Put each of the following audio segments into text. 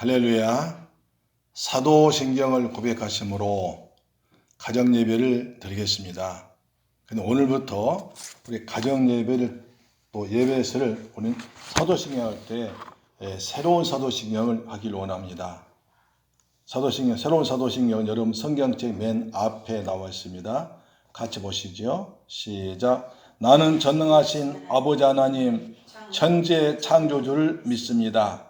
할렐루야. 사도신경을 고백하심으로 가정 예배를 드리겠습니다. 근데 오늘부터 우리 가정 예배를 또 예배서를 우리 사도신경 할 때 새로운 사도신경을 하길 원합니다. 사도신경 새로운 사도신경은 여러분 성경책 맨 앞에 나와 있습니다. 같이 보시죠. 시작. 나는 전능하신 아버지 하나님 천지의 창조주를 믿습니다.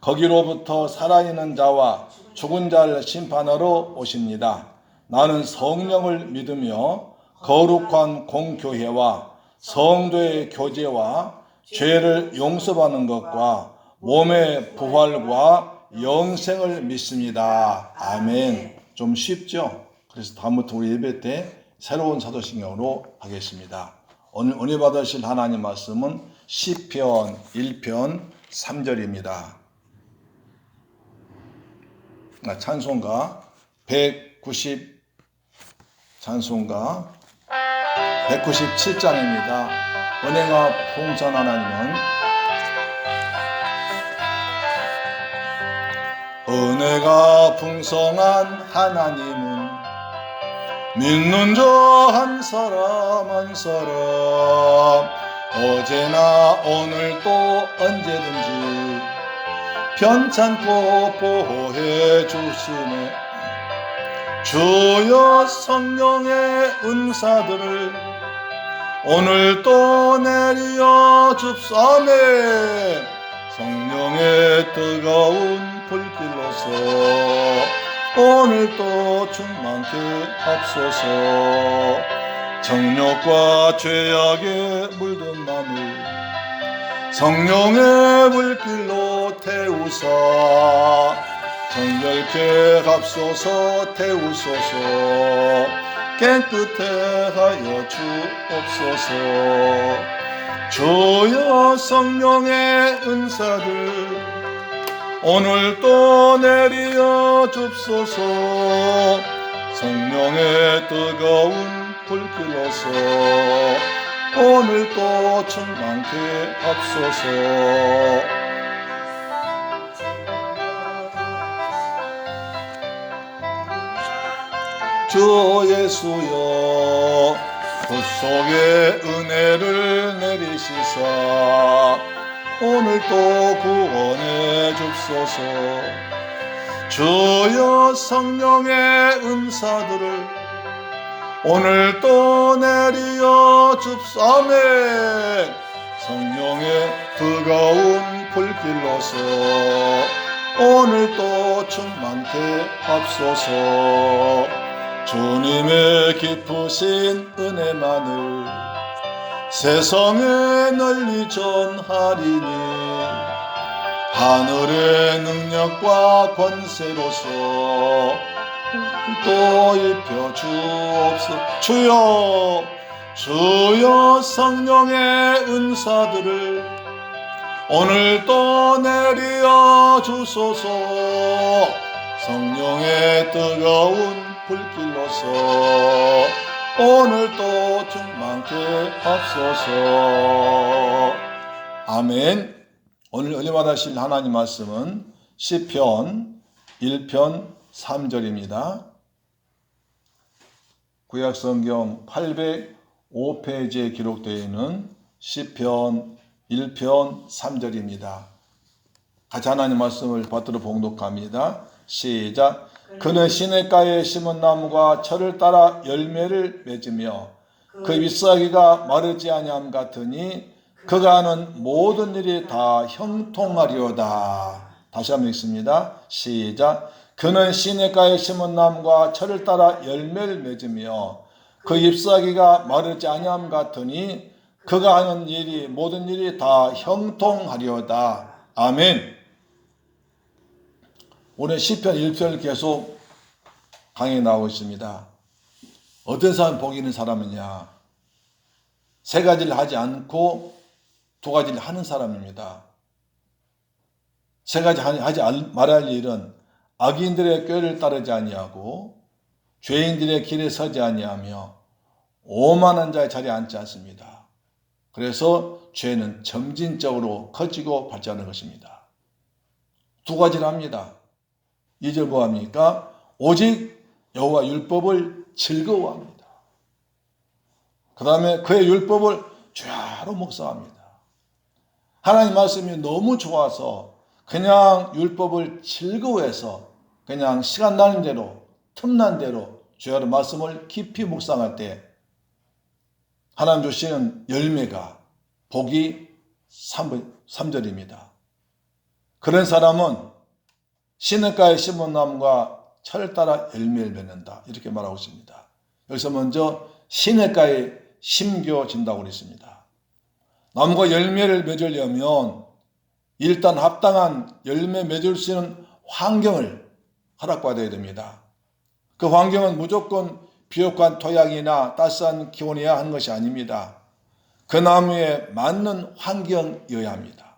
거기로부터 살아있는 자와 죽은 자를 심판하러 오십니다. 나는 성령을 믿으며 거룩한 공교회와 성도의 교제와 죄를 용서받는 것과 몸의 부활과 영생을 믿습니다. 아멘. 좀 쉽죠? 그래서 다음부터 우리 예배 때 새로운 사도신경으로 하겠습니다. 오늘 은혜 받으실 하나님 말씀은 시편 1편 3절입니다. 찬송가 190 찬송가 197장입니다. 은혜가 풍성한 하나님은 은혜가 풍성한 하나님은 믿는 자한 사람 한 사람 어제나 오늘 또 언제든지 편찮고 보호해 주시네. 주여 성령의 은사들을 오늘 또 내리어 줍사네 성령의 뜨거운 불길로서 오늘 또 충만케 합소서. 정욕과 죄악에 물든 마음을 성령의 물길로 태우사 정결케 합소서 태우소서. 깨끗해 하여 주옵소서. 주여 성령의 은사들 오늘 또 내리어 줍소서. 성령의 뜨거운 불길로서 오늘 또 충만케 합소서. 주 예수여 그 속에 은혜를 내리시사. 오늘 또 구원해 줍소서. 주여 성령의 은사들을 오늘 또 내리어 줍사네 성령의 뜨거운 불길로서 오늘 또 충만케 합소서. 주님의 깊으신 은혜만을 세상에 널리 전하리니 하늘의 능력과 권세로서 또 입혀 주옵소. 주여 주여 성령의 은사들을 오늘 또 내리어 주소서. 성령의 뜨거운 불길로서 오늘 또 충만케 합소서. 아멘. 오늘 은혜 받으실 하나님 말씀은 시편 1편 3절입니다 구약성경 805페이지에 기록되어 있는 시편 1편 3절입니다 같이 하나님 말씀을 받들어 봉독합니다 시작 그는 시냇가에 심은 나무가 철을 따라 열매를 맺으며 그 잎사귀가 마르지 아니함 같으니 그가 하는 모든 일이 다 형통하리로다. 다시 한번 읽습니다. 시작. 그는 시냇가에 심은 나무가 철을 따라 열매를 맺으며 그 잎사귀가 마르지 아니함 같으니 그가 하는 일이 모든 일이 다 형통하리로다. 아멘. 오늘 시편 1편을 계속 강에 나오고 있습니다. 어떤 사람 복 있는 사람이냐? 세 가지를 하지 않고 두 가지를 하는 사람입니다. 세 가지 하지 말할 일은 악인들의 꾀를 따르지 아니하고 죄인들의 길에 서지 아니하며 오만한 자의 자리에 앉지 않습니다. 그래서 죄는 점진적으로 커지고 발전하는 것입니다. 두 가지를 합니다. 이절 뭐합니까? 오직 여호와 율법을 즐거워합니다. 그 다음에 그의 율법을 죄로 묵상합니다. 하나님 말씀이 너무 좋아서 그냥 율법을 즐거워해서 그냥 시간 나는 대로 틈난 대로 죄로 말씀을 깊이 묵상할 때 하나님 주시는 열매가 복이 3절입니다. 그런 사람은 시냇가에 심은 나무가 철 따라 열매를 맺는다. 이렇게 말하고 있습니다. 여기서 먼저 시냇가에 심겨진다고 그랬습니다. 나무가 열매를 맺으려면 일단 합당한 열매 맺을 수 있는 환경을 허락받아야 됩니다. 그 환경은 무조건 비옥한 토양이나 따스한 기온이어야 하는 것이 아닙니다. 그 나무에 맞는 환경이어야 합니다.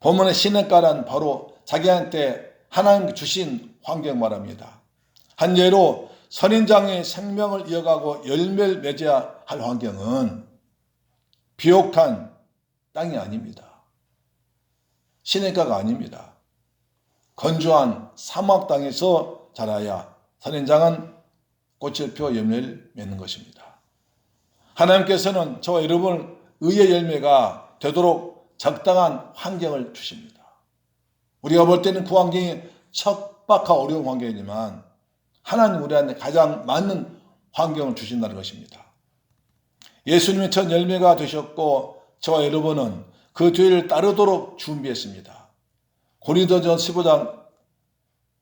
본문의 시냇가란 바로 자기한테 하나님 주신 환경 말합니다. 한 예로 선인장의 생명을 이어가고 열매를 맺어야 할 환경은 비옥한 땅이 아닙니다. 시냇가가 아닙니다. 건조한 사막 땅에서 자라야 선인장은 꽃을 피워 열매를 맺는 것입니다. 하나님께서는 저와 여러분 의의 열매가 되도록 적당한 환경을 주십니다. 우리가 볼 때는 그 환경이 척박하고 어려운 환경이지만 하나님 우리한테 가장 맞는 환경을 주신다는 것입니다. 예수님의 첫 열매가 되셨고 저와 여러분은 그 뒤를 따르도록 준비했습니다. 고린도전 15장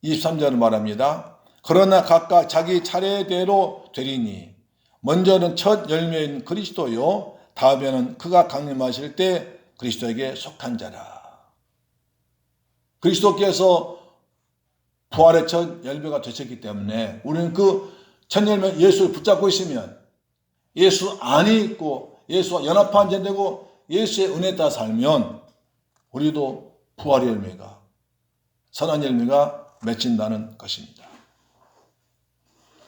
23절은 말합니다. 그러나 각각 자기 차례대로 되리니 먼저는 첫 열매인 그리스도요 다음에는 그가 강림하실 때 그리스도에게 속한 자라. 그리스도께서 부활의 첫 열매가 되셨기 때문에 우리는 그 첫 열매 예수를 붙잡고 있으면 예수 안에 있고 예수와 연합한 자 되고 예수의 은혜에 따라 살면 우리도 부활의 열매가 선한 열매가 맺힌다는 것입니다.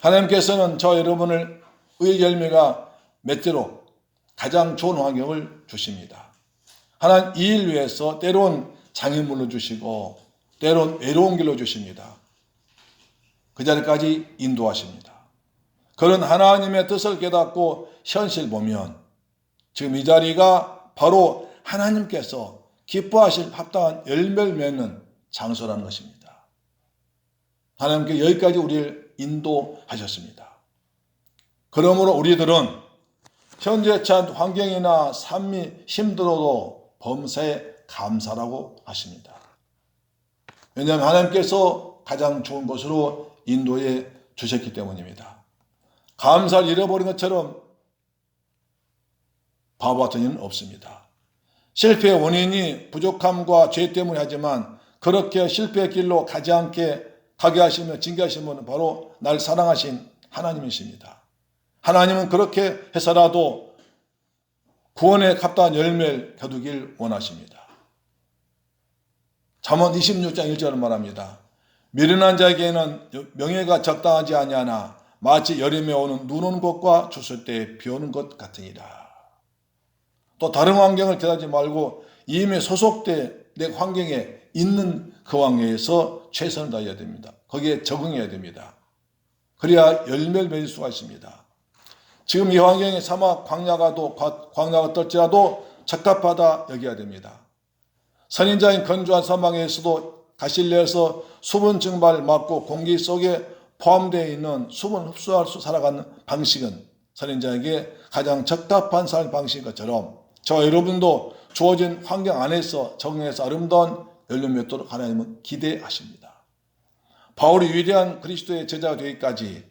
하나님께서는 저 여러분을 의 열매가 맺도록 가장 좋은 환경을 주십니다. 하나님 이 일 위해서 때론 장애물로 주시고 때론 외로운 길로 주십니다. 그 자리까지 인도하십니다. 그런 하나님의 뜻을 깨닫고 현실 보면 지금 이 자리가 바로 하나님께서 기뻐하실 합당한 열매를 맺는 장소라는 것입니다. 하나님께 여기까지 우리를 인도하셨습니다. 그러므로 우리들은 현재 처한 환경이나 삶이 힘들어도 범사에 감사라고 하십니다. 왜냐하면 하나님께서 가장 좋은 곳으로 인도해 주셨기 때문입니다. 감사를 잃어버린 것처럼 바보 같은 일은 없습니다. 실패의 원인이 부족함과 죄 때문에 하지만 그렇게 실패의 길로 가지 않게 가게 하시며 징계하신 분은 바로 날 사랑하신 하나님이십니다. 하나님은 그렇게 해서라도 구원의 값다한 열매를 거두길 원하십니다. 잠언 26장 1절을 말합니다. 미련한 자에게는 명예가 적당하지 아니하나 마치 여름에 오는 눈 오는 것과 주술 때비 오는 것 같으니라. 또 다른 환경을 기다리지 말고 이미 소속돼 내 환경에 있는 그 환경에서 최선을 다해야 됩니다. 거기에 적응해야 됩니다. 그래야 열매를 맺을 수가 있습니다. 지금 이 환경에 사막 광야가도 광야가 떨지라도 적합하다 여겨야 됩니다. 선인자인 건조한 사막에서도 가실레에서 수분 증발을 막고 공기 속에 포함되어 있는 수분 흡수할 수 살아가는 방식은 선인자에게 가장 적합한 삶 방식인 것처럼 저 여러분도 주어진 환경 안에서 적응해서 아름다운 열매 맺도록 하나님은 기대하십니다. 바울이 위대한 그리스도의 제자가 되기까지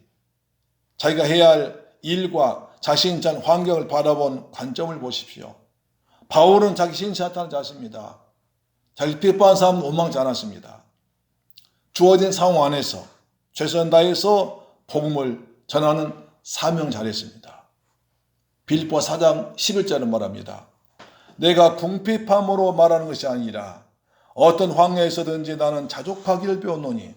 자기가 해야 할 일과 자신 전 환경을 바라본 관점을 보십시오. 바울은 자기 신사탄을 잤습니다. 자기 핍박한 사람 원망치 않았습니다. 주어진 상황 안에서 최선 다해서 복음을 전하는 사명 잘했습니다. 빌보 4장 11절은 말합니다. 내가 궁핍함으로 말하는 것이 아니라 어떤 황야에서든지 나는 자족하기를 배웠노니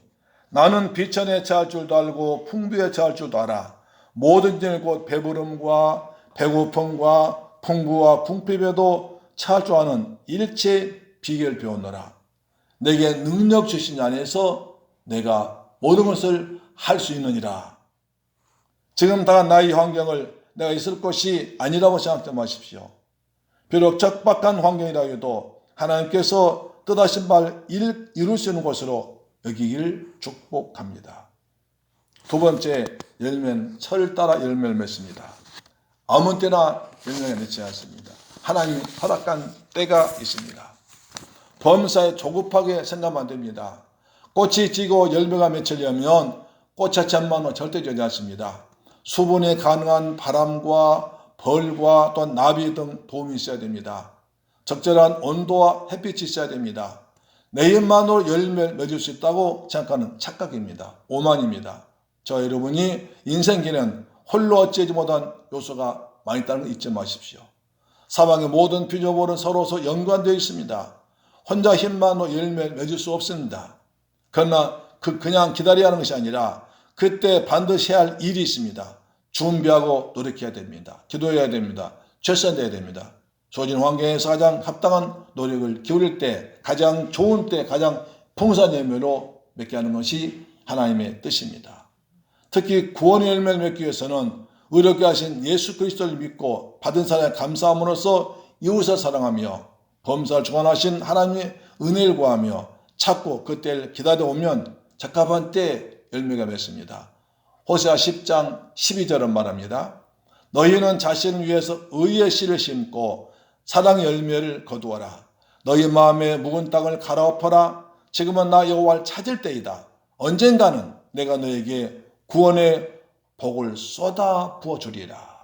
나는 비천에 처할 줄도 알고 풍부에 처할 줄도 알아 모든 일곧 배부름과 배고픔과 풍부와 궁핍에도 처할 줄 아는 일체 비결 배웠노라 내게 능력 주신 안에서 내가 모든 것을 할 수 있느니라 지금 다 나의 환경을 내가 있을 것이 아니라고 생각하지 마십시오. 비록 적박한 환경이라 해도 하나님께서 뜻하신 바 이룰 수 있는 것으로 여기길 축복합니다. 두 번째 열매는 철 따라 열매를 맺습니다. 아무 때나 열매가 맺지 않습니다. 하나님이 허락한 때가 있습니다. 범사에 조급하게 생각하면 안 됩니다. 꽃이 지고 열매가 맺히려면 꽃차참만은 절대 되지 않습니다. 수분에 가능한 바람과 벌과 또 나비 등 도움이 있어야 됩니다. 적절한 온도와 햇빛이 있어야 됩니다. 내 힘만으로 열매를 맺을 수 있다고 생각하는 착각입니다. 오만입니다. 저 여러분이 인생기는 홀로 어찌하지 못한 요소가 많이 있다는 걸 잊지 마십시오. 사방의 모든 피조물은 서로서 연관되어 있습니다. 혼자 힘만으로 열매를 맺을 수 없습니다. 그러나 그 그냥 기다려야 하는 것이 아니라 그때 반드시 할 일이 있습니다. 준비하고 노력해야 됩니다. 기도해야 됩니다. 최선돼야 됩니다. 조진 환경에서 가장 합당한 노력을 기울일 때 가장 좋은 때 가장 풍성한 열매로 맺게 하는 것이 하나님의 뜻입니다. 특히 구원의 열매를 맺기 위해서는 의롭게 하신 예수 그리스도를 믿고 받은 사랑에 감사함으로써 이웃을 사랑하며 범사를 주관하신 하나님의 은혜를 구하며 찾고 그때를 기다려오면 적합한 때 열매가 맺습니다. 호세아 10장 12절은 말합니다. 너희는 자신을 위해서 의의 씨를 심고 사랑의 열매를 거두어라. 너희 마음에 묵은 땅을 갈아엎어라. 지금은 나 여호와를 찾을 때이다. 언젠가는 내가 너에게 구원의 복을 쏟아 부어 주리라.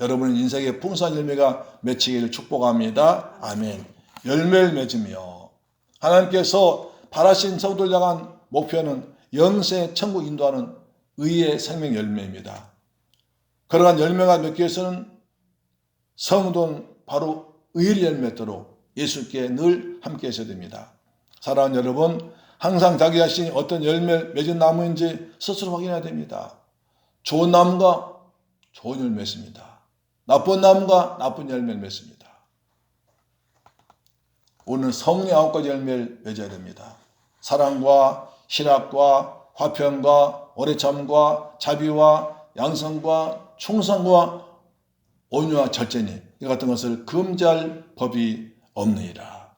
여러분 인생의 풍성한 열매가 맺히기를 축복합니다. 아멘. 열매를 맺으며 하나님께서 바라신 성도를 향한 목표는 영생 천국 인도하는 의의 생명 열매입니다. 그러한 열매가 맺기 위해서는 성도는 바로 의의 열매도록 예수께 늘 함께 하셔야 됩니다. 사랑하는 여러분, 항상 자기 자신이 어떤 열매를 맺은 나무인지 스스로 확인해야 됩니다. 좋은 나무가 좋은 열매 맺습니다. 나쁜 나무가 나쁜 열매를 맺습니다. 오늘 성령 아홉 가지 열매를 맺어야 됩니다. 사랑과 신학과 화평과 오래 참과 자비와 양성과 충성과 온유와 절제니 이 같은 것을 금지할 법이 없느니라.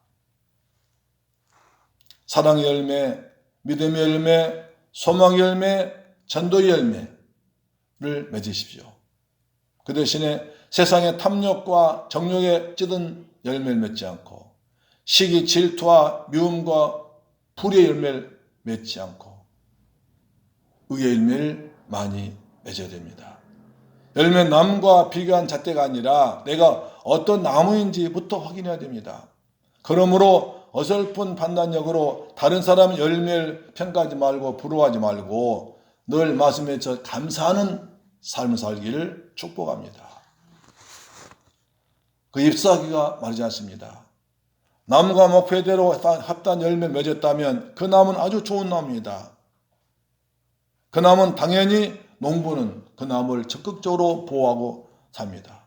사랑의 열매, 믿음의 열매, 소망의 열매, 전도의 열매를 맺으십시오. 그 대신에 세상의 탐욕과 정욕에 찌든 열매를 맺지 않고 시기 질투와 미움과 불의 열매를 맺지 않고 의의 열매를 많이 맺어야 됩니다. 열매 남과 비교한 잣대가 아니라 내가 어떤 나무인지부터 확인해야 됩니다. 그러므로 어설픈 판단력으로 다른 사람 열매를 평가하지 말고 부러워하지 말고 늘 말씀에 저 감사하는 삶을 살기를 축복합니다. 그 잎사귀가 말하지 않습니다. 나무가 목표대로 합단 열매 맺었다면 그 나무는 아주 좋은 나무입니다. 그 나무는 당연히 농부는 그 나무를 적극적으로 보호하고 삽니다.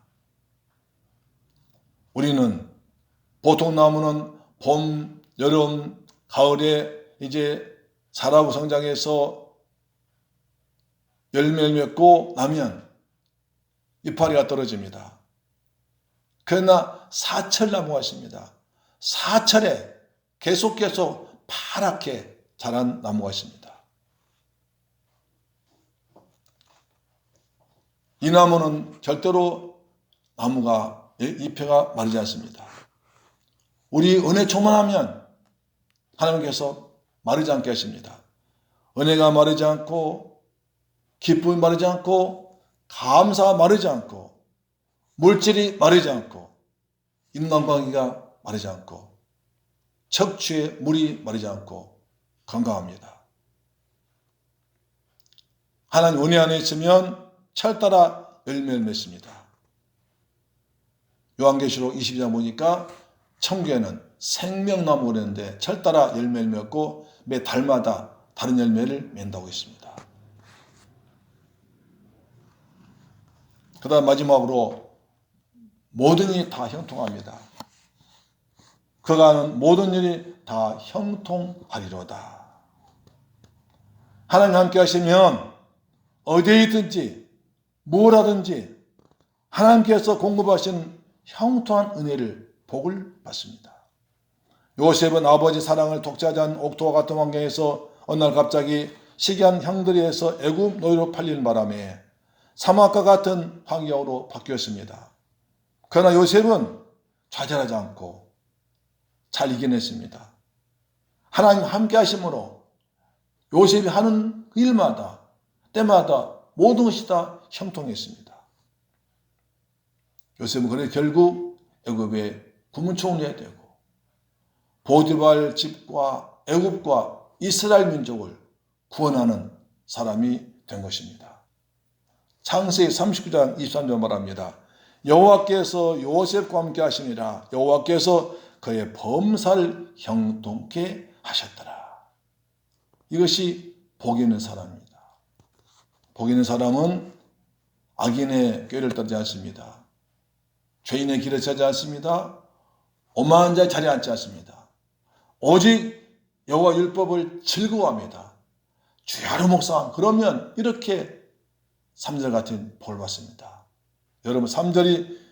우리는 보통 나무는 봄, 여름, 가을에 이제 자라고 성장해서 열매를 맺고 나면 이파리가 떨어집니다. 그러나 사철나무가 있습니다. 사철에 계속해서 파랗게 자란 나무가 있습니다. 이 나무는 절대로 나무가 잎회가 마르지 않습니다. 우리 은혜 충만하면 하나님께서 마르지 않게 하십니다. 은혜가 마르지 않고 기쁨이 마르지 않고 감사가 마르지 않고 물질이 마르지 않고 인간관계가 마르지 않고 척추에 물이 마르지 않고 건강합니다. 하나님 은혜 안에 있으면 철따라 열매를 맺습니다. 요한계시록 22장 보니까 천국에는 생명나무 그랬는데 철따라 열매를 맺고 매 달마다 다른 열매를 맺는다고 했습니다. 그 다음 마지막으로 모든 일이 다 형통합니다. 그가 하는 모든 일이 다 형통하리로다. 하나님 함께 하시면 어디에 있든지 뭘 하든지 하나님께서 공급하신 형통한 은혜를 복을 받습니다. 요셉은 아버지 사랑을 독차지 않은 옥토와 같은 환경에서 어느 날 갑자기 시기한 형들이 해서 애굽 노예로 팔리는 바람에 사막과 같은 환경으로 바뀌었습니다. 그러나 요셉은 좌절하지 않고 잘 이겨냈습니다. 하나님 함께 하심으로 요셉이 하는 그 일마다 때마다 모든 것이 다 형통했습니다. 요셉은 그래 결국 애굽의 국무총리가 되고 보디발 집과 애굽과 이스라엘 민족을 구원하는 사람이 된 것입니다. 창세기 39장 23절 말합니다. 여호와께서 요셉과 함께 하시니라 여호와께서 그의 범사를 형통케 하셨더라. 이것이 복 있는 사람입니다. 복 있는 사람은 악인의 꾀를 따르지 않습니다. 죄인의 길을 찾지 않습니다. 오만한 자의 자리에 앉지 않습니다. 오직 여호와 율법을 즐거워합니다. 주야로 목사함 그러면 이렇게 3절 같은 복을 받습니다. 여러분 3절이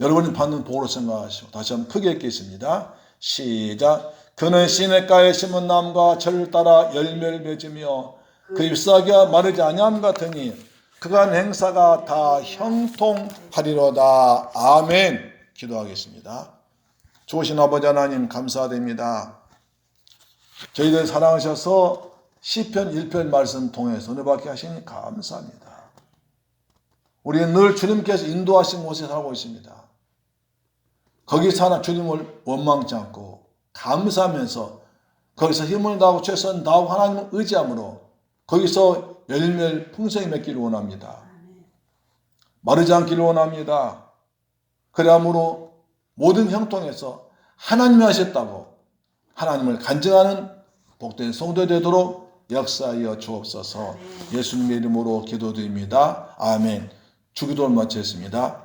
여러분이 받는 복으로 생각하시고 다시 한번 크게 읽겠습니다. 시작 그는 시냇가에 심은 나무가 철을 따라 열매를 맺으며 그 잎사귀가 마르지 아니함 같으니 그간 행사가 다 형통하리로다. 아멘. 기도하겠습니다. 좋으신 아버지 하나님 감사드립니다. 저희들 사랑하셔서 시편 1편 말씀 통해서 은혜 받게 하시니 감사합니다. 우리는 늘 주님께서 인도하신 곳에 살고 있습니다. 거기 사나 주님을 원망치 않고 감사하면서 거기서 힘을 다하고 최선을 다하고 하나님을 의지함으로 거기서 열매를 풍성히 맺기를 원합니다. 마르지 않기를 원합니다. 그러므로 모든 형통에서 하나님이 하셨다고 하나님을 간증하는 복된 성도 되도록 역사하여 주옵소서 예수님의 이름으로 기도드립니다. 아멘. 주기도를 마쳤습니다.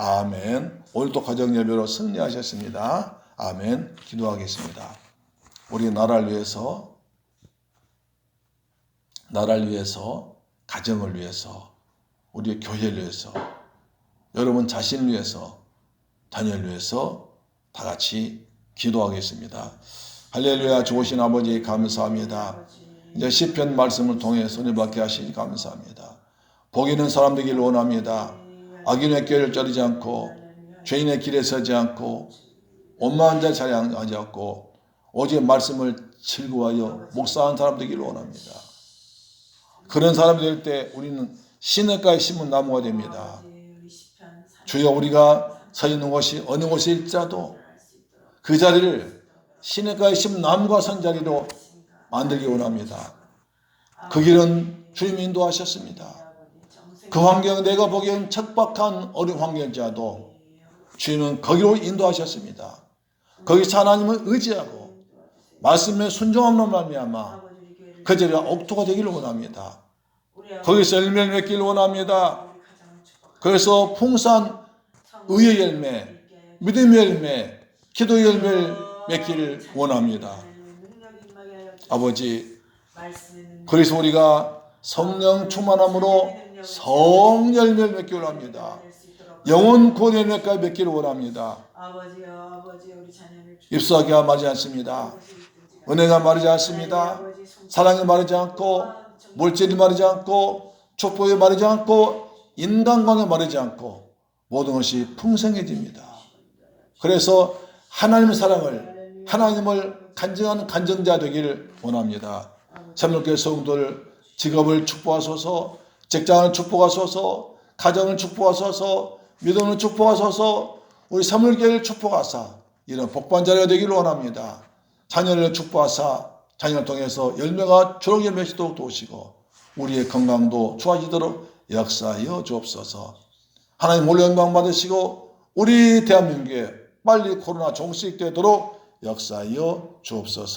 아멘. 오늘도 가정 예배로 승리하셨습니다. 아멘. 기도하겠습니다. 우리 나라를 위해서 나라를 위해서 가정을 위해서 우리 교회를 위해서 여러분 자신을 위해서 자녀를 위해서 다 같이 기도하겠습니다. 할렐루야 좋으신 아버지 감사합니다. 이제 시편 말씀을 통해 손을 받게 하시니 감사합니다. 복 있는 사람 되기를 원합니다. 악인의 꾀를 쩌리지 않고 죄인의 길에 서지 않고 원망한 자 자리에 앉지 않고 오직 말씀을 즐거워하여 목사한 사람 되기를 원합니다. 그런 사람이 될 때 우리는 시냇가에 심은 나무가 됩니다. 주여 우리가 서 있는 곳이 어느 곳일지라도 그 자리를 시냇가에 심은 나무가 선 자리로 만들기 원합니다. 그 길은 주님이 인도하셨습니다. 그 환경 내가 보기엔 척박한 어려운 환경자도 주님은 거기로 인도하셨습니다. 거기서 하나님을 의지하고 말씀에 순종함으로 말미암아 그 자리가 옥토가 되기를 원합니다. 거기서 열매를 맺기를 원합니다. 그래서 풍성한 의의 열매, 믿음의 열매, 기도의 열매를 맺기를 원합니다. 아버지, 그래서 우리가 성령 충만함으로 성 열매를 맺기를 원합니다. 영원 구원의 열매까지 맺기를 원합니다. 입수하기가 마르지 않습니다. 은혜가 마르지 않습니다. 사랑이 마르지 않고 물질이 마르지 않고 축복에 마르지 않고 인간관계 마르지 않고 모든 것이 풍성해집니다. 그래서 하나님의 사랑을 하나님을 간증하는 간증자 되기를 원합니다. 참여교회 성도들 직업을 축복하소서, 직장을 축복하소서, 가정을 축복하소서, 믿음을 축복하소서, 우리 사물교회를 축복하사 이런 복반 자리가 되기를 원합니다. 자녀를 축복하사 자녀를 통해서 열매가 초록 열매 시도록 도우시고 우리의 건강도 좋아지도록 역사하여 주옵소서. 하나님 몰래 영광 받으시고 우리 대한민국에 빨리 코로나 종식되도록 역사하여 주옵소서.